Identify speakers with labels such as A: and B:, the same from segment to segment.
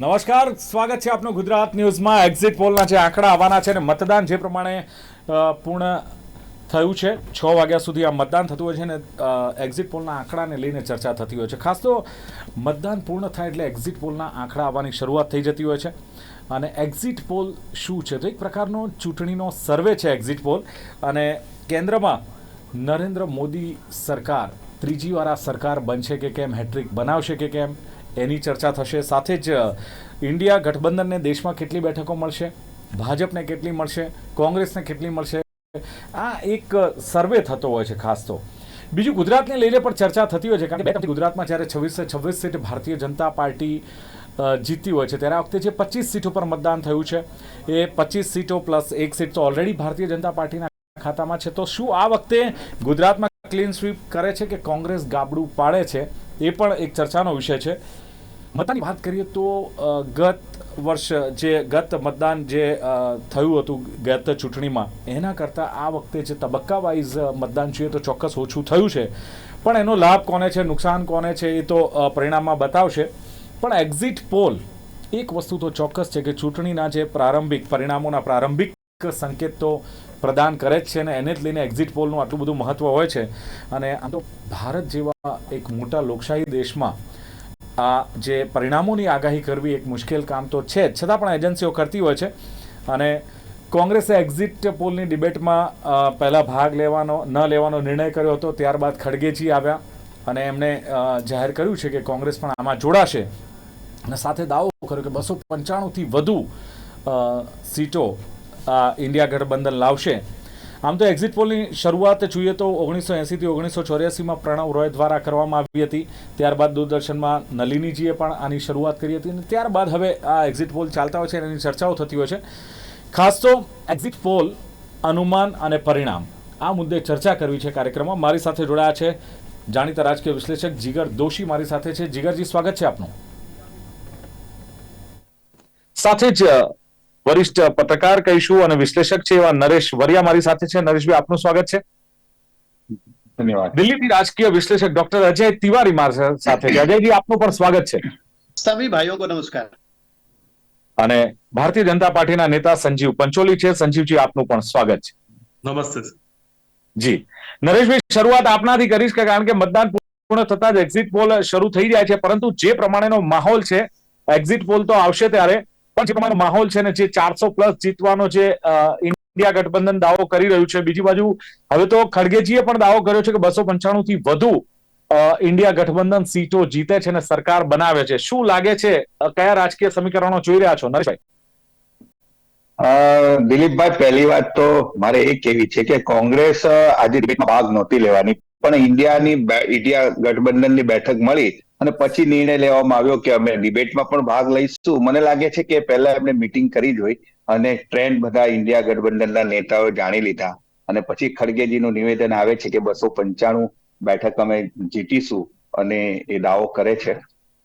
A: નમસ્કાર, સ્વાગત છે આપનું ગુજરાત ન્યૂઝમાં. એક્ઝિટ પોલના જે આંકડા આવવાના છે અને મતદાન જે પ્રમાણે પૂર્ણ થયું છે, છ વાગ્યા સુધી આ મતદાન થતું હોય છે ને એક્ઝિટ પોલના આંકડાને લઈને ચર્ચા થતી હોય છે. ખાસ તો મતદાન પૂર્ણ થાય એટલે એક્ઝિટ પોલના આંકડા આવવાની શરૂઆત થઈ જતી હોય છે. અને એક્ઝિટ પોલ શું છે? તો એક પ્રકારનો ચૂંટણીનો સર્વે છે એક્ઝિટ પોલ અને કેન્દ્રમાં નરેન્દ્ર મોદી સરકાર, ત્રીજી વાર આ સરકાર બનશે કે કેમ? હેટ્રિક બનાવશે કે કેમ? એની ચર્ચા થશે. સાથે જ, ઇન્ડિયા ગઠબંધનને દેશમાં કેટલી બેઠકો મળશે? ભાજપને કેટલી મળશે? કોંગ્રેસને કેટલી મળશે? આ એક સર્વે થતો હોય છે ખાસ તો. બીજું ગુજરાતને લઈને પણ ચર્ચા થતી હોય છે, કારણ કે ગુજરાતમાં જ્યારે છવ્વીસ છવ્વીસ સીટ ભારતીય જનતા પાર્ટી જીતી હોય છે, ત્યારે આ વખતે જે પચીસ સીટો પર મતદાન થયું છે, એ પચીસ સીટો પ્લસ એક સીટ તો ઓલરેડી ભારતીય જનતા પાર્ટીના ખાતામાં છે. તો શું આ વખતે ગુજરાતમાં ક્લીન સ્વીપ કરે છે કે કોંગ્રેસ ગાબડું પાડે છે? એ પણ એક ચર્ચાનો વિષય છે. મતદાનની વાત કરીએ તો ગત વર્ષ જે ગત મતદાન જે થયું હતું ગત ચૂંટણીમાં, એના કરતાં આ વખતે જે તબક્કા વાઇઝ મતદાન છે તો ચોક્કસ ઓછું થયું છે. પણ એનો લાભ કોને છે, નુકસાન કોને છે એ તો પરિણામમાં બતાવશે. પણ એક્ઝિટ પોલ એક વસ્તુ તો ચોક્કસ છે કે ચૂંટણીના જે પ્રારંભિક પરિણામોના પ્રારંભિક સંકેત તો પ્રદાન કરે જ છે અને એને જ લઈને એક્ઝિટ પોલનું આટલું બધું મહત્ત્વ હોય છે. અને આ તો ભારત જેવા એક મોટા લોકશાહી દેશમાં આ જે પરિણામોની આગાહી કરવી એક મુશ્કેલ કામ તો છે જ. છતાં પણ એજન્સીઓ કરતી હોય છે. અને કોંગ્રેસે એક્ઝિટ પોલની ડિબેટમાં પહેલાં ભાગ લેવાનો, ન લેવાનો નિર્ણય કર્યો હતો. ત્યારબાદ ખડગેજી આવ્યા અને એમણે જાહેર કર્યું છે કે કોંગ્રેસ પણ આમાં જોડાશે. અને સાથે દાવો કર્યો કે બસો પંચાણુંથી વધુ સીટો આ ઇન્ડિયા ગઠબંધન લાવશે. આમ તો એક્ઝિટ પોલની શરૂઆત જોઈએ તો ઓગણીસો એંસીથી ઓગણીસો ચોર્યાસીમાં પ્રણવ રોય દ્વારા કરવામાં આવી હતી. ત્યારબાદ દૂરદર્શનમાં નલિનીજીએ પણ આની શરૂઆત કરી હતી અને ત્યારબાદ હવે આ એક્ઝિટ પોલ ચાલતા હોય છે એની ચર્ચાઓ થતી હોય છે. ખાસ તો એક્ઝિટ પોલ અનુમાન અને પરિણામ આ મુદ્દે ચર્ચા કરવી છે કાર્યક્રમમાં. મારી સાથે જોડાયા છે જાણીતા રાજકીય વિશ્લેષક જીગર દોશી મારી સાથે છે. જીગરજી, સ્વાગત છે આપનું. સાથે જ વરિષ્ઠ પત્રકાર કહીશું અને વિશ્લેષક છે એવા નરેશ વરિયા મારી સાથે છે. નરેશભાઈ આપનું સ્વાગત છે.
B: ધન્યવાદ.
A: દિલ્હીથી રાજકીય વિશ્લેષક ડોક્ટર અજય તિવારી મારી સાથે છે. અજયજી આપનું પણ સ્વાગત છે.
C: સભી ભાઈઓ નમસ્કાર.
A: અને ભારતીય જનતા પાર્ટીના નેતા સંજીવ પંચોલી છે. સંજીવજી આપનું પણ સ્વાગત છે.
D: નમસ્તે
A: જી. નરેશભાઈ શરૂઆત આપનાથી કરીશ કે કારણ કે મતદાન પૂર્ણ થતા જ એક્ઝિટ પોલ શરૂ થઈ જાય છે. પરંતુ જે પ્રમાણેનો માહોલ છે એક્ઝિટ પોલ તો આવશે ત્યારે. પણ જે પ્રમાણેનો માહોલ છે ને, જે ચારસો પ્લસ જીતવાનો જે ઇન્ડિયા ગઠબંધન દાવો કરી રહ્યું છે. બીજી બાજુ હવે તો ખડગેજીએ પણ દાવો કર્યો છે કે બસો પંચાણું થી વધુ ઇન્ડિયા ગઠબંધન સીટો જીતે છે અને સરકાર બનાવે છે. શું લાગે છે? કયા રાજકીય સમીકરણો જોઈ રહ્યા છો? નરેશભાઈ.
B: દિલીપભાઈ, પહેલી વાત તો મારે એ કેવી છે કે કોંગ્રેસ આજે ડિબેટમાં ભાગ નહોતી લેવાની. પણ ઇન્ડિયાની ઇન્ડિયા ગઠબંધનની બેઠક મળી અને પછી નિર્ણય લેવામાં આવ્યો કે અમે ડિબેટમાં પણ ભાગ લઈશું. મને લાગે છે કે પહેલા એમને મિટિંગ કરી જોઈ અને ટ્રેન્ડ બધા ઇન્ડિયા ગઠબંધનના નેતાઓ જાણી લીધા. અને પછી ખડગેજીનું નિવેદન આવે છે કે બસો પંચાણું બેઠક અમે જીતીશું અને એ દાવો કરે છે.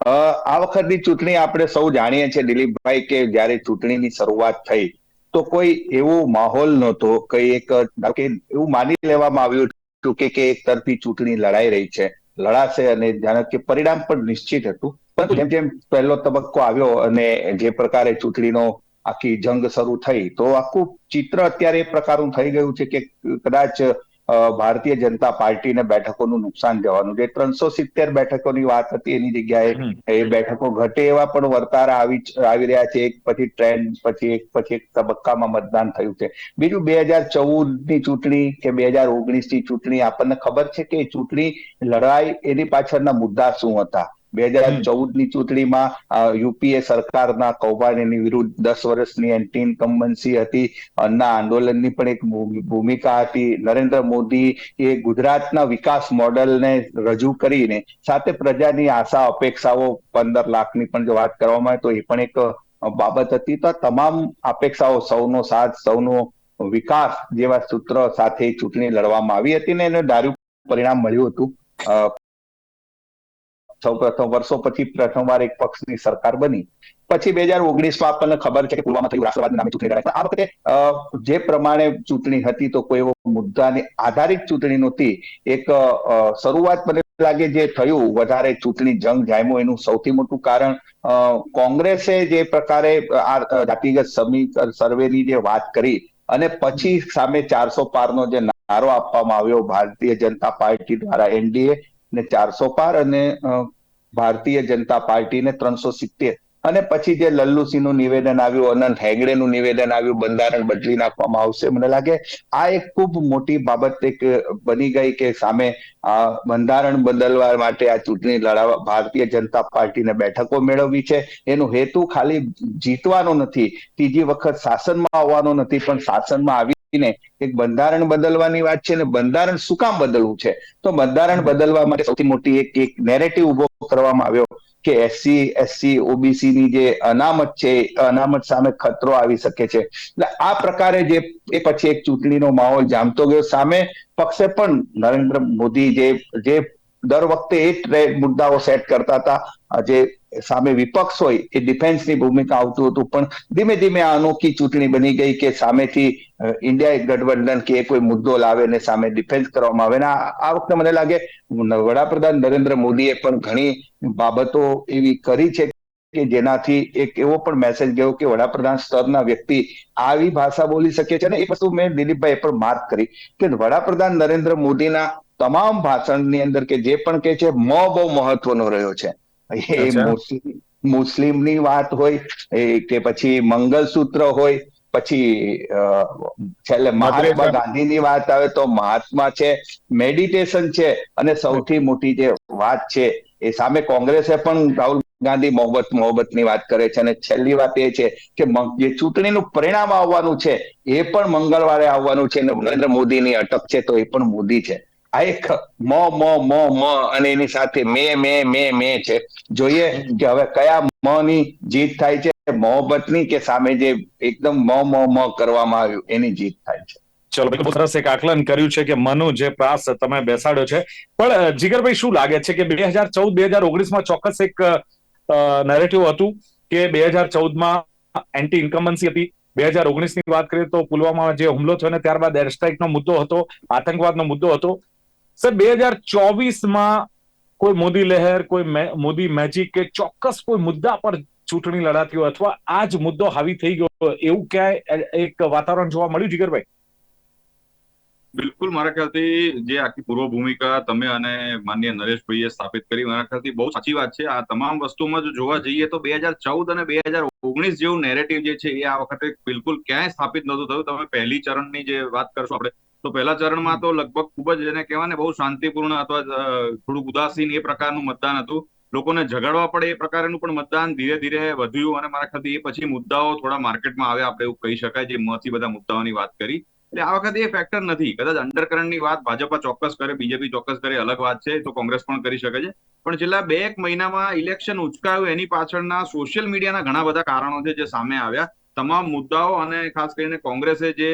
B: આ વખતની ચૂંટણી આપણે સૌ જાણીએ છીએ દિલીપભાઈ કે જ્યારે ચૂંટણીની શરૂઆત થઈ તો કોઈ એવો માહોલ નહોતો કઈ એક એવું માની લેવામાં આવ્યું હતું કે એક તરફી ચૂંટણી લડાઈ રહી છે, લડાશે અને જાણે કે પરિણામ પણ નિશ્ચિત હતું. પરંતુ જેમ જેમ પહેલો તબક્કો આવ્યો અને જે પ્રકારે ચૂંટણીનો આખી જંગ શરૂ થઈ, તો આખું ચિત્ર અત્યારે એ પ્રકારનું થઈ ગયું છે કે કદાચ ભારતીય જનતા પાર્ટીને બેઠકોનું નુકસાન જવાનું જે ત્રણસો સિત્તેર બેઠકોની વાત હતી એની જગ્યાએ. એ બેઠકો ઘટે એવા પણ વર્તારા આવી આવી રહ્યા છે. એક પછી ટ્રેન્ડ પછી એક પછી એક તબક્કામાં મતદાન થયું છે. બીજું બે હજાર ચૌદની ચૂંટણી કે બે હજાર ઓગણીસની ચૂંટણી આપણને ખબર છે કે એ ચૂંટણી લડાઈ એની પાછળના મુદ્દા શું હતા? બે હજાર. ચૌદની ચૂંટણીમાં યુપીએ સરકારના કૌભાંડની વિરુદ્ધ દસ વર્ષની એન્ટી ઇન્કમ્બન્સી હતી. અન્ના આંદોલનની પણ એક ભૂમિકા હતી. નરેન્દ્ર મોદી એ ગુજરાતના વિકાસ મોડલને રજૂ કરીને સાથે પ્રજાની આશા, અપેક્ષાઓ પંદર લાખની પણ જો વાત કરવામાં આવે તો એ પણ એક બાબત હતી. તો તમામ અપેક્ષાઓ સૌનો સાથ, સૌનો વિકાસ જેવા સૂત્ર સાથે ચૂંટણી લડવામાં આવી હતી ને એને ધાર્યું પરિણામ મળ્યું હતું. અ, સૌ પ્રથમ વર્ષો પછી પ્રથમવાર એક પક્ષની સરકાર બની. પછી બે હજાર ઓગણીસમાં આપણને ખબર છે કે પુલવામા થયું રાષ્ટ્રવાદી નામે ચૂંટણી લડાઈ. આ વખતે જે પ્રમાણે ચૂંટણી હતી તો કોઈ એવો મુદ્દાની આધારિત ચૂંટણી નહોતી. એક શરૂઆત મને લાગે જે થયું વધારે ચૂંટણી જંગ જામ્યો એનું સૌથી મોટું કારણ કોંગ્રેસે જે પ્રકારે આ જાતિગત સમી સર્વેની જે વાત કરી અને પછી સામે ચારસો પારનો જે નારો આપવામાં આવ્યો ભારતીય જનતા પાર્ટી દ્વારા એનડીએ ને ચારસો પાર અને ભારતીય જનતા પાર્ટીને ત્રણસો સિત્તેર. અને પછી જે લલ્લુસિંહનું નિવેદન આવ્યું, અનંત હેગડેનું નિવેદન આવ્યું, બંધારણ બદલી નાખવામાં આવશે. મને લાગે આ એક ખૂબ મોટી બાબત એક બની ગઈ કે સામે આ બંધારણ બદલવા માટે આ ચૂંટણી લડાવવા, ભારતીય જનતા પાર્ટીને બેઠકો મેળવવી છે. એનો હેતુ ખાલી જીતવાનો નથી. ત્રીજી વખત શાસનમાં આવવાનો નથી, પણ શાસનમાં આવીને એક બંધારણ બદલવાની વાત છે ને બંધારણ શું કામ બદલવું છે? તો બંધારણ બદલવા માટે સૌથી મોટી એક એક નેરેટિવ ઊભો કરવામાં આવ્યો. કે એસસી એસસી ઓબીસી ની જે અનામત છે અનામત સામે ખતરો આવી શકે છે. એટલે આ પ્રકારે જે, એ પછી એક ચૂંટણીનો માહોલ જામતો ગયો. સામે પક્ષે પણ નરેન્દ્ર મોદી જે જે દર વખતે એ મુદ્દાઓ સેટ કરતા હતા. જે સામે વિપક્ષ હોય, એ ડિફેન્સની ભૂમિકા આવતું હતું. પણ ધીમે ધીમે આ અનોખી ચૂંટણી બની ગઈ કે સામેથી ઇન્ડિયા ગઠબંધન કે કોઈ મુદ્દો લાવે ને સામે ડિફેન્સ કરવામાં આવે. ને આ વખતે મને લાગે, વડાપ્રધાન નરેન્દ્ર મોદીએ પણ ઘણી બાબતો એવી કરી છે કે જેનાથી એક એવો પણ મેસેજ ગયો કે વડાપ્રધાન સ્તરના વ્યક્તિ આવી ભાષા બોલી શકે છે. અને એ વસ્તુ મેં દિલીપભાઈ પર માર્ક કરી કે વડાપ્રધાન નરેન્દ્ર મોદીના તમામ ભાષણની અંદર કે જે પણ કે છે મ બહુ મહત્વનો રહ્યો છે. એ મુસ્લિમ મુસ્લિમની વાત હોય એ કે પછી મંગલસૂત્ર હોય પછી છેલ્લે મહાત્મા ગાંધીની વાત આવે તો મહાત્મા છે મેડિટેશન છે અને સૌથી મોટી જે વાત છે એ સામે કોંગ્રેસે પણ રાહુલ ગાંધી મોહબ્બત મોહબ્બતની વાત કરે છે અને છેલ્લી વાત એ છે કે જે ચૂંટણીનું પરિણામ આવવાનું છે એ પણ મંગળવારે આવવાનું છે અને નરેન્દ્ર મોદીની અટક છે તો એ પણ મોદી છે. આ એક મ મ મ મ અને એની સાથે મે મે મે મે છે. જોઈએ કે હવે કયા મ ની જીત થાય છે મોહબ્બતની કે સામે જે એકદમ મ મ મ કરવામાં આવ્યું, એની જીત થાય છે.
A: ચલો, બિલકુલ સરસ એક આકલન કર્યું છે કે મનુ જે પ્રાસ તમે બેસાડ્યો છે. પણ જીગરભાઈ, શું લાગે છે કે બે હજાર ચૌદ બે હજાર ઓગણીસમાં ચોક્કસ એક નેરેટિવ હતું કે બે હજાર ચૌદમાં એન્ટી ઇન્કમન્સી હતી. બે હજાર ઓગણીસની વાત કરીએ તો પુલવામામાં જે હુમલો થયો ને ત્યારબાદ એર સ્ટ્રાઇકનો મુદ્દો હતો, આતંકવાદનો મુદ્દો હતો. સર, બે હજાર ચોવીસમાં કોઈ મોદી લહેર, કોઈ મોદી મેજિક કે ચોક્કસ કોઈ મુદ્દા પર ચૂંટણી લડાતી હોય અથવા આ જ મુદ્દો હાવી થઈ ગયો એવું ક્યાંય એક વાતાવરણ જોવા મળ્યું, જીગરભાઈ?
D: બિલકુલ, મારા ખ્યાલથી જે આખી પૂર્વ ભૂમિકા તમે અને માન્ય નરેશભાઈએ સ્થાપિત કરી, મારા ખ્યાલથી બહુ સાચી વાત છે. આ તમામ વસ્તુમાં જો જોવા જઈએ તો બે હજાર ચૌદ અને બે હજાર ઓગણીસ જેવું નેરેટિવ જે છે એ આ વખતે બિલકુલ ક્યાંય સ્થાપિત નહોતું થયું. તમે પહેલી ચરણની જે વાત કરશો, આપણે તો પહેલા ચરણમાં તો લગભગ ખૂબ જ એને કહેવાય ને બહુ શાંતિપૂર્ણ અથવા થોડુંક ઉદાસીન એ પ્રકારનું મતદાન હતું. લોકોને ઝઘડવા પડે એ પ્રકારનું પણ મતદાન ધીરે ધીરે વધ્યું અને મારા ખ્યાલથી એ પછી મુદ્દાઓ થોડા માર્કેટમાં આવ્યા, આપણે એવું કહી શકાય જે મહથી બધા મુદ્દાઓની વાત કરી. એટલે આ વખતે એ ફેક્ટર નથી. કદાચ અંડરકરણની વાત ભાજપા ચોક્કસ કરે, બીજેપી ચોક્કસ કરે અલગ વાત છે તો કોંગ્રેસ પણ કરી શકે છે. પણ છેલ્લા બે એક મહિનામાં ઇલેક્શન ઉચકાયું એની પાછળના સોશિયલ મીડિયાના ઘણા બધા કારણો છે જે સામે આવ્યા. તમામ મુદ્દાઓ અને ખાસ કરીને કોંગ્રેસે જે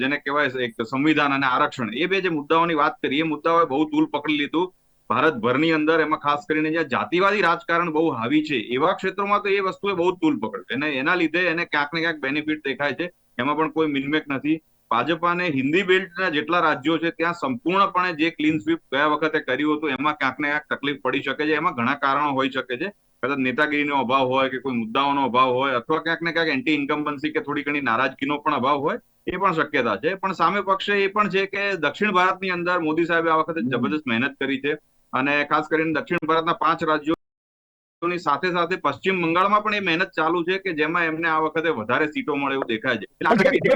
D: જેને કહેવાય એક સંવિધાન અને આરક્ષણ, એ બે જે મુદ્દાઓની વાત કરી, એ મુદ્દાઓએ બહુ તૂલ પકડી લીધું. ભારતભરની અંદર એમાં ખાસ કરીને જ્યાં જાતિવાદી રાજકારણ બહુ હાવી છે, એવા ક્ષેત્રોમાં તો એ વસ્તુએ બહુ તૂલ પકડ અને એના લીધે એને ક્યાંક ને ક્યાંક બેનિફિટ દેખાય છે. એમાં પણ કોઈ મિનમેક નથી. ભાજપાને હિન્દી બેલ્ટના જેટલા રાજ્યો છે, ત્યાં સંપૂર્ણપણે જે ક્લીન સ્વીપ ગયા વખતે કર્યું હતું, એમાં ક્યાંક ને ક્યાંક તકલીફ પડી શકે છે. એમાં ઘણા કારણો હોઈ શકે છે. કદાચ નેતાગીરીનો અભાવ હોય કે કોઈ મુદ્દાઓનો અભાવ હોય અથવા ક્યાંક ને ક્યાંક એન્ટી ઇન્કમ્પન્સી કે થોડી ઘણી નારાજગીનો પણ અભાવ હોય એ પણ શક્યતા છે. પણ સામે પક્ષે એ પણ છે કે દક્ષિણ ભારતની અંદર મોદી સાહેબે આ વખતે જબરદસ્ત મહેનત કરી છે અને ખાસ કરીને દક્ષિણ ભારતના પાંચ રાજ્યોની સાથે સાથે પશ્ચિમ બંગાળમાં પણ એ મહેનત ચાલુ છે કે જેમાં એમને આ વખતે વધારે સીટો મળે એવું દેખાય છે.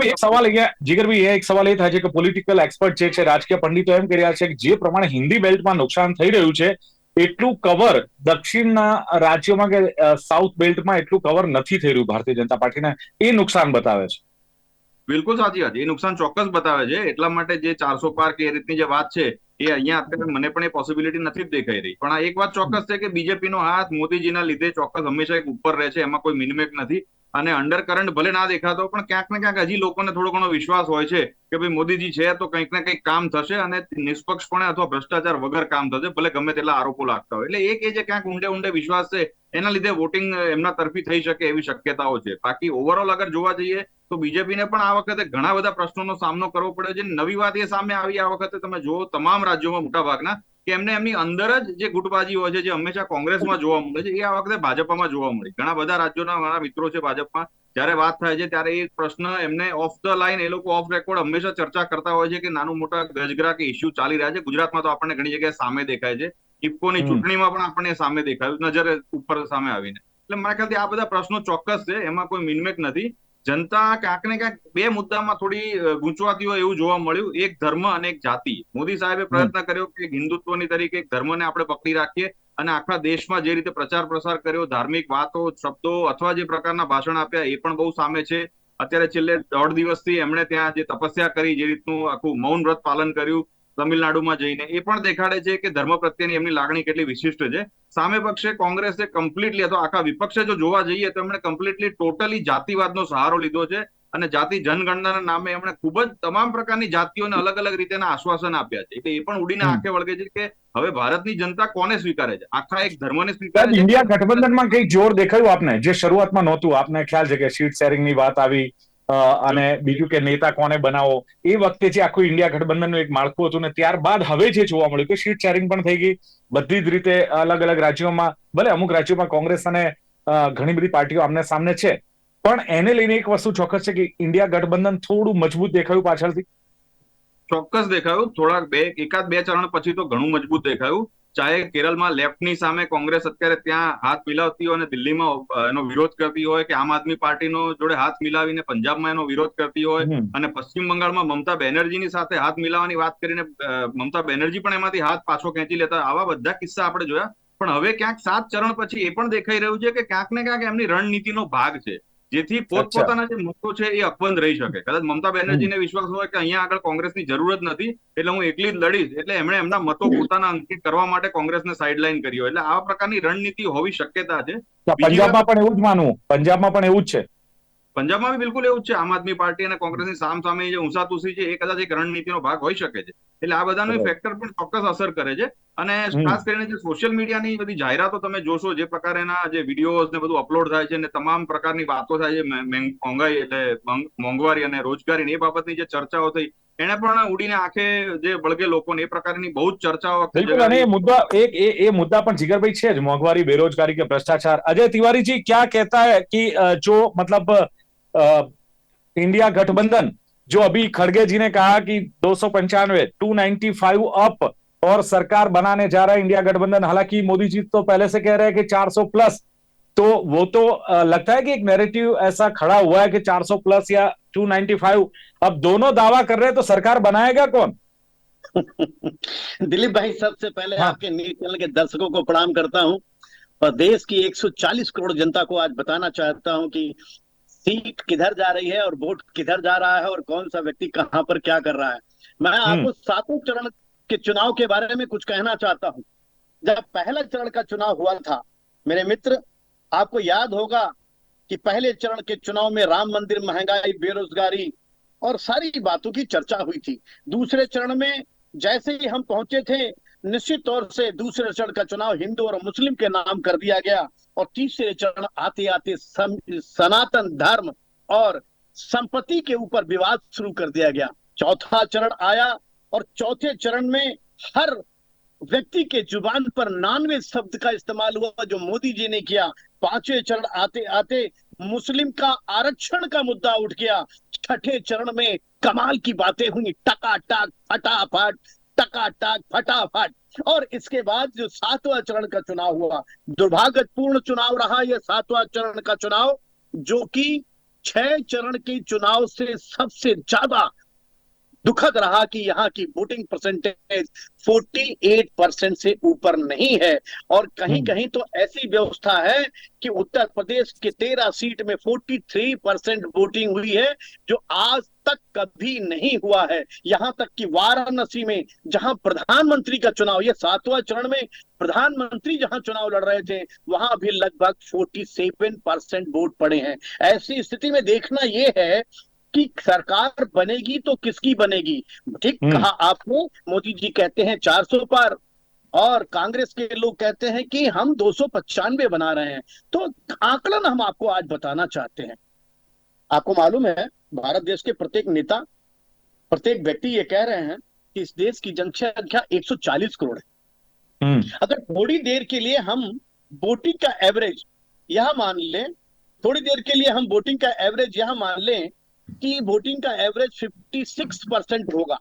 A: એક સવાલ અહીંયા જીગરભાઈ એ એક સવાલ એ થાય છે કે પોલિટિકલ એક્સપર્ટ જે છે રાજકીય પંડિતો એમ કહી રહ્યા છે કે જે પ્રમાણે હિન્દી બેલ્ટમાં નુકસાન થઈ રહ્યું છે એટલું કવર દક્ષિણના રાજ્યોમાં કે સાઉથ બેલ્ટમાં એટલું કવર નથી થઈ રહ્યું ભારતીય જનતા પાર્ટીને, એ નુકસાન બતાવે છે.
D: બિલકુલ સાચી વાત એ નુકસાન ચોક્કસ બતાવે છે. એટલા માટે જે ચારસો પાર કે એ રીતની જે વાત છે, એ અહીંયા અત્યારે મને પણ એ પોસિબિલિટી નથી દેખાઈ રહી. પણ આ એક વાત ચોક્કસ છે કે બીજેપીનો હાથ મોદીજીના લીધે ચોક્કસ હંમેશા એક ઉપર રહે છે. એમાં કોઈ મિનિમેક નથી. અને અંડર કરંટ ભલે ના દેખાતો, પણ ક્યાંક ને ક્યાંક હજી લોકોને થોડો ઘણો વિશ્વાસ હોય છે કે ભાઈ મોદીજી છે તો કંઈક ને કંઈક કામ થશે અને નિષ્પક્ષપણે અથવા ભ્રષ્ટાચાર વગર કામ થશે, ભલે ગમે તેટલા આરોપો લાગતા હોય. એટલે એ જે ક્યાંક ઊંડે ઊંડે વિશ્વાસ છે, એના લીધે વોટિંગ એમના તરફી થઈ શકે એવી શક્યતાઓ છે. બાકી ઓવરઓલ અગર જોવા જઈએ તો બીજેપીને પણ આ વખતે ઘણા બધા પ્રશ્નોનો સામનો કરવો પડ્યો છે. નવી વાત એ સામે આવી આ વખતે તમે જુઓ, તમામ રાજ્યોમાં મોટા ભાગના કે એમને એમની અંદર જ જે ગુટબાજી હોય છે જે હંમેશા કોંગ્રેસમાં જોવા મળે છે એ આ વખતે ભાજપમાં જોવા મળી. ઘણા બધા રાજ્યોના મારા મિત્રો છે ભાજપમાં. જ્યારે વાત થાય છે ત્યારે એ પ્રશ્ન એમને ઓફ ધ લાઈન એ લોકો ઓફ રેકોર્ડ હંમેશા ચર્ચા કરતા હોય છે કે નાનું મોટા ગજગરા કે ઇસ્યુ ચાલી રહ્યા છે. ગુજરાતમાં તો આપણને ઘણી જગ્યાએ સામે દેખાય છે. ઇફકોની. ચૂંટણીમાં પણ આપણને સામે દેખાયું. નજરે ઉપર સામે આવીને. એટલે મારા ખ્યાલથી આ બધા પ્રશ્નો ચોક્કસ છે. એમાં કોઈ મિનમેક નથી. જનતા ક્યાંક ને ક્યાંક બે મુદ્દામાં થોડી ગૂંચવાતી હોય એવું જોવા મળ્યું. એક ધર્મ અને એક જાતિ. મોદી સાહેબે પ્રયત્ન કર્યો કે હિન્દુત્વની તરીકે એક ધર્મને આપણે પકડી રાખીએ અને આખા દેશમાં જે રીતે પ્રચાર પ્રસાર કર્યો ધાર્મિક વાતો શબ્દો અથવા જે પ્રકારના ભાષણ આપ્યા એ પણ બહુ સામે છે. અત્યારે છેલ્લે દોઢ દિવસથી એમણે ત્યાં જે તપસ્યા કરી જે રીતનું આખું મૌન વ્રત પાલન કર્યું. તમિલનાડુમાં જઈને એ પણ દેખાડે છે કે ધર્મ પ્રત્યેની એમની લાગણી કેટલી વિશિષ્ટ છે. સામે પક્ષે કોંગ્રેસે કમ્પ્લીટલી અથવા આખા વિપક્ષે જો જોવા જઈએ તો એમણે કમ્પ્લીટલી ટોટલી જાતિવાદનો સહારો લીધો છે અને જાતિ જનગણનાના નામે એમણે ખૂબ જ તમામ પ્રકારની જાતિઓને અલગ અલગ રીતેના આશ્વાસન આપ્યા છે. એટલે એ પણ ઉડીને. આંખે વળગે છે કે હવે ભારતની જનતા કોને સ્વીકારે છે? આખા એક ધર્મને સ્વીકારે છે?
A: ઇન્ડિયા ગઠબંધનમાં કઈ જોર દેખાયું આપને? જે શરૂઆતમાં નહોતું. આપને ખ્યાલ છે કે સીટ શેરિંગની વાત આવી અને બીજું કે નેતા કોને બનાવો? એ વખતે જે આખું ઇન્ડિયા ગઠબંધનનું એક માળખું હતું ને, ત્યારબાદ હવે જે જોવા મળ્યું કે સીટ શેરિંગ પણ થઈ ગઈ. બધી જ રીતે અલગ અલગ રાજ્યોમાં, ભલે અમુક રાજ્યોમાં કોંગ્રેસ અને ઘણી બધી પાર્ટીઓ આમને સામને છે. પણ એને લઈને એક વસ્તુ ચોક્કસ છે કે ઇન્ડિયા ગઠબંધન થોડું મજબૂત દેખાયું પાછળથી.
D: ચોક્કસ દેખાયું. થોડાક બે, એકાદ બે ચરણ પછી તો ઘણું મજબૂત દેખાયું. ચાહે કેરળમાં લેફ્ટની સામે કોંગ્રેસ અત્યારે ત્યાં હાથ મિલાવતી હોય અને દિલ્હીમાં એનો વિરોધ કરતી હોય કે આમ આદમી પાર્ટીનો જોડે હાથ મિલાવીને પંજાબમાં એનો વિરોધ કરતી હોય અને પશ્ચિમ બંગાળમાં મમતા બેનર્જીની સાથે હાથ મિલાવવાની વાત કરીને મમતા બેનર્જી પણ એમાંથી હાથ પાછો ખેંચી લેતા. આવા બધા કિસ્સા આપણે જોયા. પણ હવે ક્યાંક સાત ચરણ પછી એ પણ દેખાઈ રહ્યું છે કે ક્યાંક ને ક્યાંક એમની રણનીતિનો ભાગ છે. જેથી પોતપોતાના જે મતો છે એ અકબંધ રહી શકે. કદાચ મમતા બેનર્જીને વિશ્વાસ હોય કે અહીંયા આગળ કોંગ્રેસની જરૂર જ નથી એટલે હું એકલી જ લડીશ એટલે એમણે એમના મતો પોતાના અંકિત કરવા માટે કોંગ્રેસને સાઇડલાઇન કર્યો. એટલે આ પ્રકારની રણનીતિ હોવી શક્યતા છે.
A: પંજાબમાં પણ એવું જ માનવું. પંજાબમાં પણ એવું જ છે.
D: પંજાબમાં બી બિલકુલ એવું જ છે. આમ આદમી પાર્ટી અને કોંગ્રેસની સામ સામે જે ઊંસાતુસી છે એ કદાચ એક રણનીતિનો ભાગ હોઈ શકે છે. એટલે આ બધાનો. ફેક્ટર પણ ચોક્કસ અસર કરે છે. અને
A: હમ.
D: ખાસ કરીને જે સોશિયલ મીડિયાની બધી જાહેરાતો તમે જોશો જે પ્રકારના જે વિડીયોઝ ને બધું અપલોડ થાય છે અને તમામ પ્રકારની વાતો થાય છે મે- મેં- મોંઘાઈ એટલે મોંઘ- મોંઘવારી અને રોજગારી એ બાબતની જે ચર્ચાઓ થઈ એને પણ ઉડીને આંખે જે બળગે લોકોને એ પ્રકારની બહુ જ ચર્ચાઓ વખતે
A: बिल्कुल અને ये मुद्दा एक ये ये मुद्दा પણ जिगरभाई છે જ મોંઘવારી बेरोजगारी के भ्रष्टाचार अजय तिवारी जी क्या कहता है कि अ, जो मतलब अ, इंडिया गठबंधन जो अभी खड़गे जी ने कहा कि दो सौ पंचानवे टू नाइन्टी फाइव अप और सरकार बनाने जा रहा है इंडिया गठबंधन। हालाँकि मोदी जी तो पहले से कह रहे हैं कि 400 प्लस तो वो तो लगता है कि एक नैरेटिव ऐसा खड़ा हुआ है कि 400 प्लस या 295 अब दोनों दावा कर रहे हैं तो सरकार बनाएगा कौन?
C: दिलीप भाई सबसे पहले
A: हाँ।
C: आपके न्यूज़ चैनल के दर्शकों को प्रणाम करता हूँ। और देश की 140 करोड़ जनता को आज बताना चाहता हूँ कि सीट किधर जा रही है और वोट किधर जा रहा है और कौन सा व्यक्ति कहाँ पर क्या कर रहा है। मैं आपको सातों चरण के चुनाव के बारे में कुछ कहना चाहता हूँ। जब पहला चरण का चुनाव हुआ था, मेरे मित्र, आपको याद होगा कि पहले चरण के चुनाव में राम मंदिर, महँगाई, बेरोजगारी और सारी बातों की चर्चा हुई थी। दूसरे चरण में जैसे ही हम पहुँचे थे, निश्चित तौर से दूसरे चरण का चुनाव हिंदू और मुस्लिम के नाम कर दिया गया और तीसरे चरण आते आते सनातन धर्म और संपत्ति के ऊपर विवाद शुरू कर दिया गया। चौथा चरण आया और चौथे चरण में हर व्यक्ति के ज़ुबान पर नानवे शब्द का इस्तेमाल हुआ, जो मोदी जी ने किया। पाँचवें चरण आते आते मुस्लिम का आरक्षण का मुद्दा उठ गया। छठे चरण में कमाल की बातें हुई। टकाटक, फटाफट टकाटक, फटाफट। और इसके बाद जो सातवां चरण का चुनाव हुआ, दुर्भाग्यपूर्ण चुनाव रहा यह सातवां चरण का चुनाव, जो कि छह चरण के चुनाव से सबसे ज़्यादा दुखद रहा कि यहाँ की वोटिंग परसेंटेज 48 परसेंट से ऊपर नहीं है। और कहीं
A: हम्म।
C: कहीं तो ऐसी व्यवस्था है कि उत्तर प्रदेश के तेरह सीट में 43 परसेंट वोटिंग हुई है जो आज तक कभी नहीं हुआ है। यहाँ तक कि वाराणसी में जहाँ प्रधानमंत्री का चुनाव ये सातवां चरण में प्रधानमंत्री जहाँ चुनाव लड़ रहे थे वहाँ भी लगभग 47 परसेंट वोट पड़े हैं। ऐसी स्थिति में देखना यह है कि सरकार बनेगी तो किसकी बनेगी? ठीक
A: हम्म।
C: कहा आपने मोदी जी कहते हैं 400 पर। और कांग्रेस के लोग कहते हैं कि हम दो सौ पचानवे बना रहे हैं। तो आकलन हम आपको आज बताना चाहते हैं। आपको मालूम है भारत देश के प्रत्येक नेता प्रत्येक व्यक्ति ये कह रहे हैं कि इस देश की जनसंख्या 140 करोड़ है।
A: हम्म।
C: अगर थोड़ी देर के लिए हम वोटिंग का एवरेज यह मान लें थोड़ी देर के लिए हम वोटिंग का एवरेज यह मान लें कि वोटिंग का एवरेज 56 परसेंट होगा।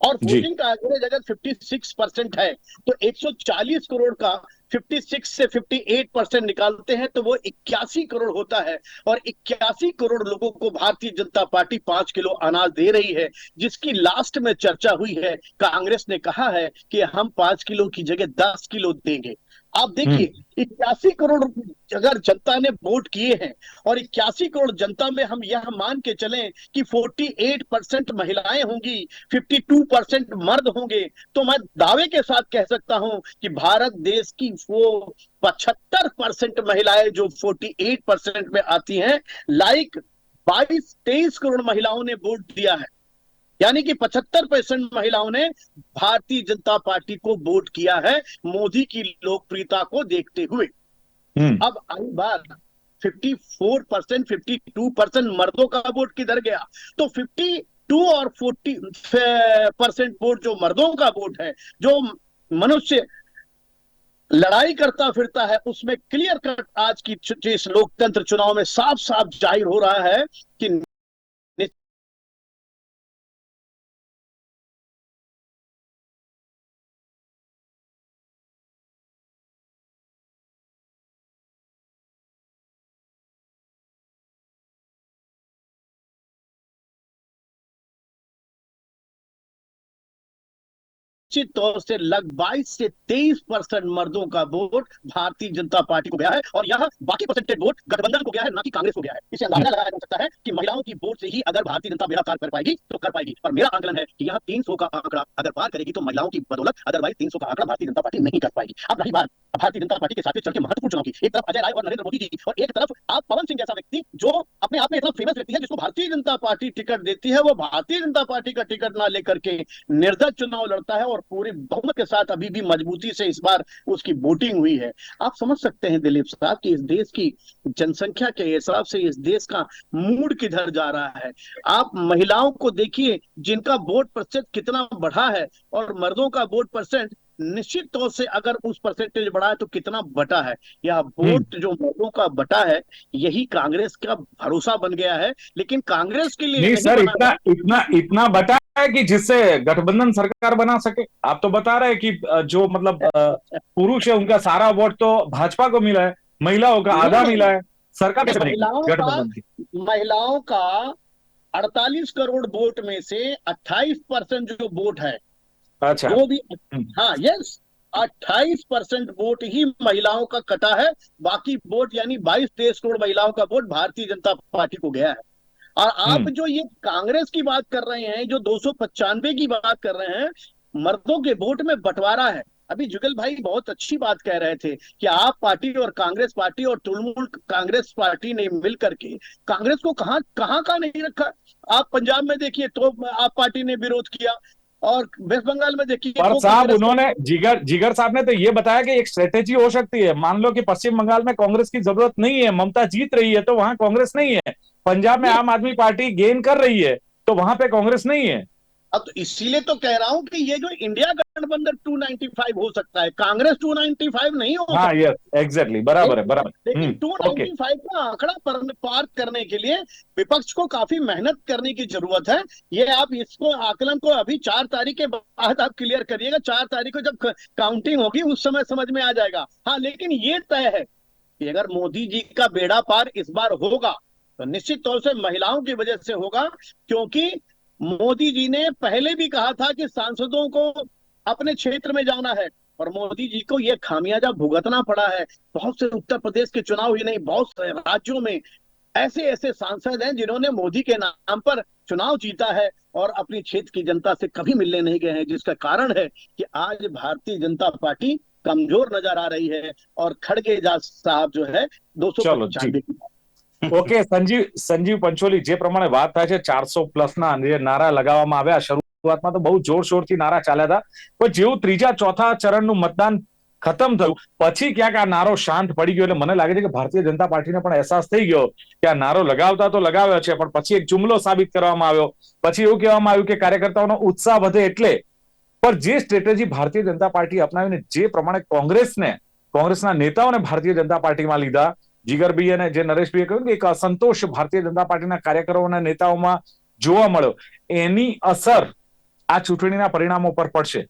C: और। वोटिंग का एवरेज अगर 56 परसेंट है तो 140 करोड़ का 56 से 58 परसेंट निकालते हैं तो वो इक्यासी करोड़ होता है। और इक्यासी करोड़ लोगों को भारतीय जनता पार्टी पाँच किलो अनाज दे रही है जिसकी लास्ट में चर्चा हुई है। कांग्रेस ने कहा है कि हम पाँच किलो की जगह दस किलो देंगे। आप देखिए इक्यासी करोड़ अगर जनता ने वोट किए हैं और इक्यासी करोड़ जनता में हम यह मान के चलें कि 48 परसेंट महिलाएँ होंगी 52 परसेंट मर्द होंगे तो मैं दावे के साथ कह सकता हूँ कि भारत देश की वो 75 परसेंट महिलाएँ जो 48 परसेंट में आती हैं लाइक 22 23 करोड़ महिलाओं ने वोट दिया है। यानी कि 75 परसेंट महिलाओं ने भारतीय जनता पार्टी को वोट किया है मोदी की लोकप्रियता को देखते हुए।
A: हम्म।
C: अब आई बात 54 परसेंट 52 परसेंट मर्दों का वोट किधर गया? तो 52 और 40 परसेंट वोट जो मर्दों का वोट है जो मनुष्य लड़ाई करता फिरता है उसमें क्लियर कट आज की इस लोकतंत्र चुनाव में साफ़ साफ़ ज़ाहिर हो रहा है कि निश्चित तौर से लग 22 से 23 परसेंट मर्दों का वोट भारतीय जनता पार्टी को गया है और यह बाकी परसेंटेज वोट गठबंधन को गया है, ना कि कांग्रेस को गया है। इसे अंदाज़ा लगाया जा सकता है कि महिलाओं की वोट से ही अगर भारतीय जनता बेड़ा पार कर पाएगी तो कर पाएगी। और मेरा आंकलन है कि यह 300 का आंकड़ा अगर पार करेगी तो महिलाओं की बदौलत अदरवाइज़ 300 का आंकड़ा भारतीय जनता पार्टी नहीं कर पाएगी। अब रही बात भारतीय जनता पार्टी के साथ चल के महत्वपूर्ण चुनाव की एक तरफ़ अजय राय और नरेंद्र मोदी जी और एक तरफ़ आप पवन सिंह जैसा व्यक्ति जो अपने आप में इतना फ़ेमस व्यक्ति है, जिसको भारतीय जनता पार्टी टिकट देती है, वो भारतीय जनता पार्टी का टिकट ना लेकर के निर्दल चुनाव लड़ता है और पूरे बहुमत के साथ अभी भी मजबूती से इस बार उसकी वोटिंग हुई है। आप समझ सकते हैं दिलीप साहब कि इस देश की जनसंख्या के हिसाब से इस देश का मूड किधर जा रहा है। आप महिलाओं को देखिए, जिनका वोट प्रतिशत कितना बढ़ा है और मर्दों का वोट परसेंट निश्चित तौर से अगर उस परसेंटेज बढ़ा है तो कितना बटा है? यह वोट जो मर्दों का बटा है यही कांग्रेस का भरोसा बन गया है। लेकिन कांग्रेस के लिए
A: नहीं सर इतना इतना इतना बता है कि जिससे गठबंधन सरकार बना सके। आप तो बता रहे हैं कि जो मतलब पुरुष है उनका सारा वोट तो भाजपा को मिला है महिलाओं का आधा मिला है सरकार
C: महिलाओं का-
A: गठबंधन
C: महिलाओं का 48 करोड़ वोट में से 28 परसेंट जो वोट है
A: अच्छा
C: वो भी
A: हम्म।
C: हाँ यस 28 परसेंट वोट ही महिलाओं का कटा है बाकी वोट यानी 22 तेईस करोड़ महिलाओं का वोट भारतीय जनता पार्टी को गया है और आप
A: हम्म।
C: जो ये कांग्रेस की बात कर रहे हैं जो दो की बात कर रहे हैं मर्दों के वोट में बंटवारा है अभी जुगल भाई बहुत अच्छी बात कह रहे थे कि आप पार्टी और कांग्रेस पार्टी और तृणमूल कांग्रेस पार्टी ने मिल करके कांग्रेस को कहाँ कहाँ का नहीं रखा आप पंजाब में देखिए तो आप पार्टी ने विरोध किया और वेस्ट बंगाल में देखिए
A: पर साहब उन्होंने जिगर जिगर साहब ने तो ये बताया कि एक स्ट्रेटेजी हो सकती है। मान लो कि पश्चिम बंगाल में कांग्रेस की ज़रूरत नहीं है ममता जीत रही है तो वहाँ कांग्रेस नहीं है। पंजाब में आम आदमी पार्टी गेन कर रही है तो वहाँ पे कांग्रेस नहीं है।
C: अब तो इसीलिए तो कह रहा हूँ कि ये जो इंडिया गठबंधन 295 हो सकता है कांग्रेस 295 नहीं हो
A: हाँ यस एग्जैक्टली बराबर है बराबर
C: लेकिन
A: हम्म,
C: 295 का आंकड़ा पर, पार करने के लिए विपक्ष को काफ़ी मेहनत करने की ज़रूरत है। ये आप इसको आकलन को अभी चार तारीख के बाद आप क्लियर करिएगा चार तारीख को जब काउंटिंग होगी उस समय समझ में आ जाएगा। हाँ लेकिन ये तय है कि अगर मोदी जी का बेड़ा पार इस बार होगा तो निश्चित तौर से महिलाओं की वजह से होगा क्योंकि मोदी जी ने पहले भी कहा था कि सांसदों को अपने क्षेत्र में जाना है और मोदी जी को यह खामियाजा भुगतना पड़ा है। बहुत से उत्तर प्रदेश के चुनाव ही नहीं बहुत से राज्यों में ऐसे ऐसे सांसद हैं जिन्होंने मोदी के नाम पर चुनाव जीता है और अपनी क्षेत्र की जनता से कभी मिलने नहीं गए हैं जिसका कारण है कि आज भारतीय जनता पार्टी कमज़ोर नज़र आ रही है और खड़गे साहब जो है दो सौ
A: ઓકે, સંજીવ સંજીવ પંચોલી, જે પ્રમાણે વાત થાય છે, ચારસો પ્લસ ના નારા લગાવવામાં આવ્યા. શરૂઆતમાં તો બહુ જોરશોરથી નારા ચાલ્યા હતા. પણ જેવું ત્રીજા, ચોથા ચરણનું મતદાન ખતમ થયું, પછી ક્યાંક આ નારો શાંત પડી ગયો. એટલે મને લાગે છે કે ભારતીય જનતા પાર્ટીને પણ અહેસાસ થઈ ગયો કે આ નારો લગાવતા તો લગાવ્યો છે, પણ પછી એક જુમલો સાબિત કરવામાં આવ્યો. પછી એવું કહેવામાં આવ્યું કે કાર્યકર્તાઓનો ઉત્સાહ વધે એટલે. પણ જે સ્ટ્રેટેજી ભારતીય જનતા પાર્ટી અપનાવીને જે પ્રમાણે કોંગ્રેસને, કોંગ્રેસના નેતાઓને ભારતીય જનતા પાર્ટીમાં લીધા જીગરભાઈ અને જે નરેશભાઈએ કહ્યું કે એક અસંતોષ ભારતીય જનતા પાર્ટીના કાર્યકરો અને નેતાઓમાં જોવા મળ્યો. એની અસર આ ચૂંટણીના પરિણામો પર પડશે.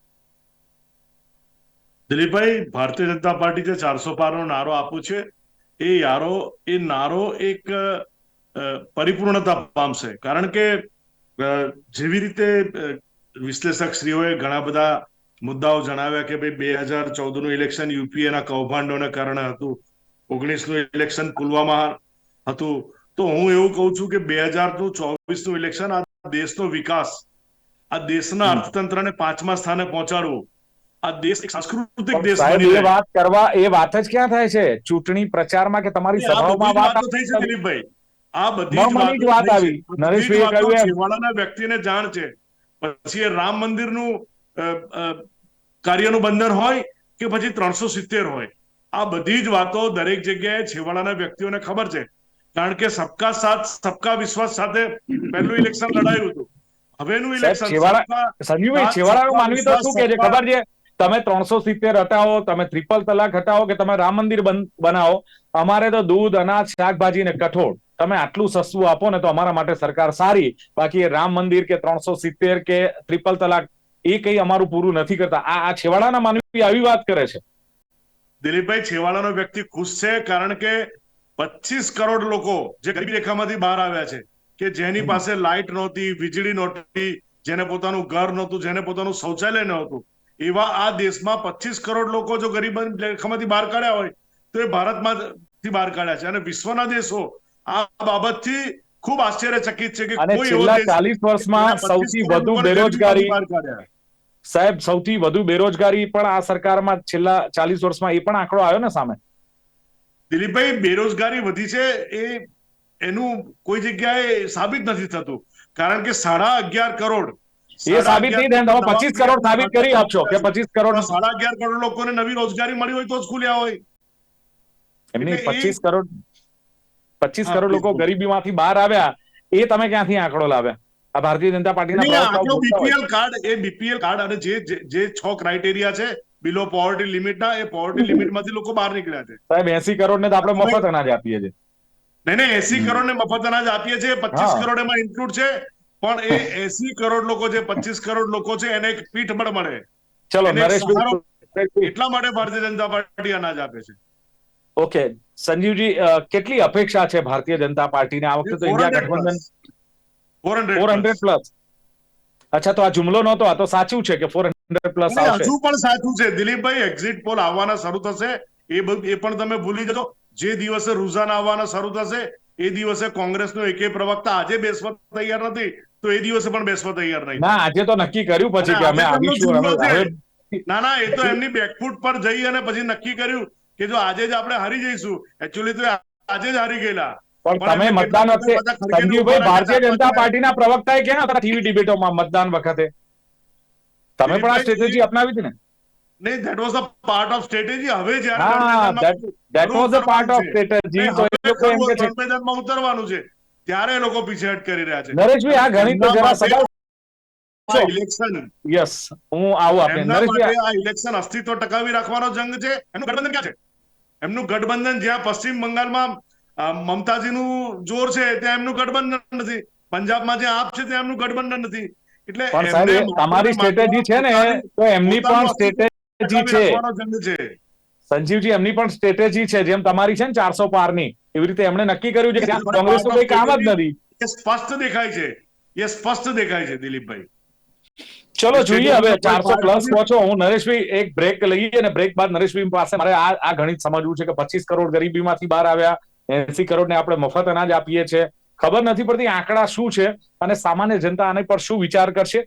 E: દિલીપભાઈ, ભારતીય જનતા પાર્ટી જે ચારસો પારનો નારો આપ્યો છે, એ યારો, એ નારો એક પરિપૂર્ણતા પામશે. કારણ કે જેવી રીતે વિશ્લેષક શ્રીઓએ ઘણા બધા મુદ્દાઓ જણાવ્યા કે ભાઈ બે હજાર ચૌદનું ઇલેક્શન યુપીએના કૌભાંડોને કારણે હતું ઓગણીસનું ઇલેક્શન પુલવામા હતું. તો હું એવું કહું છું કે બે હજારનું ચોવીસનું ઇલેક્શન આ દેશનો વિકાસ આ દેશના. અર્થતંત્રને પાંચમા સ્થાને પહોંચાડવું. આ દેશ એક સાંસ્કૃતિક દેશ બની
A: વાત કરવા એ વાત જ ક્યાં થાય છે? ચૂંટણી પ્રચારમાં કે તમારી સભાઓમાં વાત
E: થઈ છે દિલીપભાઈ. આ બધી જ
A: વાત આવી. નરેશભાઈએ કહ્યું એમ.
E: છેવાડાના વ્યક્તિને જાણ છે. પછી એ રામ મંદિરનું કાર્યનું બંધન હોય કે પછી ત્રણસો સિત્તેર હોય. આ બધી જ વાતો દરેક જગ્યાએ છેવાડાના વ્યક્તિઓને ખબર છે. કારણ કે સબકા સાથ સબકા વિશ્વાસ સાથે પહેલું ઇલેક્શન લડાયું હતું. હવેનું ઇલેક્શન
A: સંજીવભાઈ છેવાડાનું માનવી તો શું કે છે? ખબર છે? તમે ત્રણસો સિત્તેર હટાવો તમે ત્રિપલ તલાક હટાવો કે તમે રામ મંદિર બન- બનાવો? અમારે તો દૂધ અનાજ શાકભાજી ને કઠોળ. તમે આટલું સસ્તું આપો ને તો અમારા માટે સરકાર સારી. બાકી એ રામ મંદિર કે ત્રણસો સિત્તેર કે ત્રિપલ તલાક એ કઈ અમારું પૂરું નથી કરતા. આ છેવાડાના માનવી આવી વાત કરે છે.
E: દિલીપભાઈ છેવાડાનો વ્યક્તિ ખુશ છે કારણ કે પચીસ કરોડ લોકો જે ગરીબી રેખામાંથી બહાર આવ્યા છે કે જેની પાસે લાઇટ નહોતી વીજળી નહોતી જેને પોતાનું ઘર નહોતું જેને પોતાનું શૌચાલય નહોતું એવા આ દેશમાં પચીસ કરોડ લોકો જો ગરીબ રેખામાંથી બહાર કાઢ્યા હોય તો એ ભારતમાંથી બહાર કાઢ્યા છે અને વિશ્વના દેશો આ બાબતથી ખૂબ આશ્ચર્યચકિત છે કે કોઈ એવો દેશ
A: ચાલીસ વર્ષમાં સૌથી વધુ બેરોજગારી
E: બહાર કાઢ્યા.
A: સાહેબ સૌથી વધુ બેરોજગારી પણ આ સરકારમાં છેલ્લા ચાલીસ વર્ષમાં એ પણ આંકડો આવ્યો ને સામે?
E: દિલીપભાઈ બેરોજગારી વધી છે એ એનું કોઈ જગ્યાએ સાબિત નથી થતું. કારણ કે સાડા અગિયાર કરોડ
A: એ સાબિત નહીં થાય તમે પચીસ કરોડ સાબિત કરી આપશો કે પચીસ કરોડ
E: સાડા અગિયાર કરોડ લોકોને નવી રોજગારી મળી હોય તો જ ખુલ્યા હોય.
A: એમની પચીસ કરોડ પચીસ કરોડ લોકો ગરીબીમાંથી બહાર આવ્યા એ તમે ક્યાંથી આંકડો લાવ્યા? આ ભારતીય જનતા પાર્ટીના
E: જો. બીપીએલ કાર્ડ એ બીપીએલ કાર્ડ અને જે જે- જે છ ક્રાઇટેરિયા છે બિલો પોવર્ટી લિમિટના એ પોવર્ટી લિમિટમાંથી લોકો બહાર નીકળ્યા છે.
A: સાહેબ એસી કરોડ ને તો આપણે મફત અનાજ આપીએ છીએ.
E: નહીં નહીં એસી કરોડ ને મફત અનાજ આપીએ છીએ પચીસ કરોડ એમાં ઇન્ક્લુડ છે પણ એ એસી કરોડ લોકો છે પચીસ કરોડ લોકો છે એને એક પણ મળે.
A: ચલો નરેશભાઈ
E: એટલા માટે ભારતીય જનતા પાર્ટી અનાજ આપે છે.
A: ઓકે સંજીવજી કેટલી અપેક્ષા છે ભારતીય જનતા પાર્ટીને? આ વખતે તો ઇન્ડિયા ગઠબંધન
E: ફોર
A: હંડ્રેડ પ્લસ અચ્છા તો આ જુમલો નહોતો આ તો સાચું છે કે ફોર હંડ્રેડ પ્લસ આવશે?
E: હજુ પણ સાચું છે. દિલીપભાઈ એક્ઝિટ પોલ આવવાના શરૂ થશે. એ એ પણ તમે ભૂલી જજો. જે દિવસે રુઝાન આવવાના શરૂ થશે એ દિવસે કોંગ્રેસનો એકે પ્રવક્તા આજે બેસવા તૈયાર નથી તો એ દિવસે પણ બેસવા તૈયાર નહીં.
A: ના આજે તો નક્કી કર્યું પછી કે અમે આવીશું
E: ના ના એ તો એમની બેકફૂટ પર જઈ અને પછી નક્કી કર્યું કે જો આજે જ આપણે હારી જઈશું. એકચ્યુઅલી તો આજે જ હારી ગયેલા.
A: પણ તમે મતદાન વખતે સંજીવભાઈ ભારતીય જનતા પાર્ટીના પ્રવક્તાએ ક્યાં હતા ટીવી ડિબેટોમાં મતદાન વખતે? તમે પણ આ સ્ટ્રેટેજી અપનાવી હતી ને?
E: નહીં
A: that was a part of strategy
E: હવે જ્યારે
A: તો એ લોકો એમ કે છે.
E: મેદાનમાં ઉતરવાનું છે. ત્યારે એ લોકો પીછેહટ કરી રહ્યા છે.
A: નરેશભાઈ આ ગણિત તો જરા સગાઉ
E: ઇલેક્શન
A: યસ હું આવું નરેશભાઈ
E: આ ઇલેક્શન અસ્તિત્વ ટકાવી રાખવાનો જંગ છે. એમનું ગઠબંધન ક્યાં છે? એમનું ગઠબંધન જ્યાં પશ્ચિમ બંગાળમાં મમતાજીનું જોર છે ત્યાં એમનું ગઠબંધન નથી. પંજાબમાં જે આપ છે ત્યાં એમનું ગઠબંધન નથી. એટલે
A: પણ સાહેબ તમારી સ્ટ્રેટેજી છે ને તો એમની પણ સ્ટ્રેટેજી છે. સંજીવજી એમની પણ સ્ટ્રેટેજી છે જેમ તમારી છે ને ચારસો પારની. એવી રીતે એમણે નક્કી કર્યું છે કે કોંગ્રેસનું કોઈ કામ જ નથી.
E: એ સ્પષ્ટ દેખાય છે. એ સ્પષ્ટ દેખાય છે દિલીપભાઈ.
A: ચલો જોઈએ હવે ચારસો પ્લસ પહોંચો હું નરેશભાઈ એક બ્રેક લઈએ અને બ્રેક બાદ નરેશભાઈ પાસે મારે આ આ ગણિત સમજવું છે કે પચીસ કરોડ ગરીબીમાંથી બહાર આવ્યા. એસી કરોડને આપણે મફત અનાજ આપીએ છીએ. ખબર નથી પડતી આંકડા શું છે અને સામાન્ય જનતા આને પર શું વિચાર કરશે.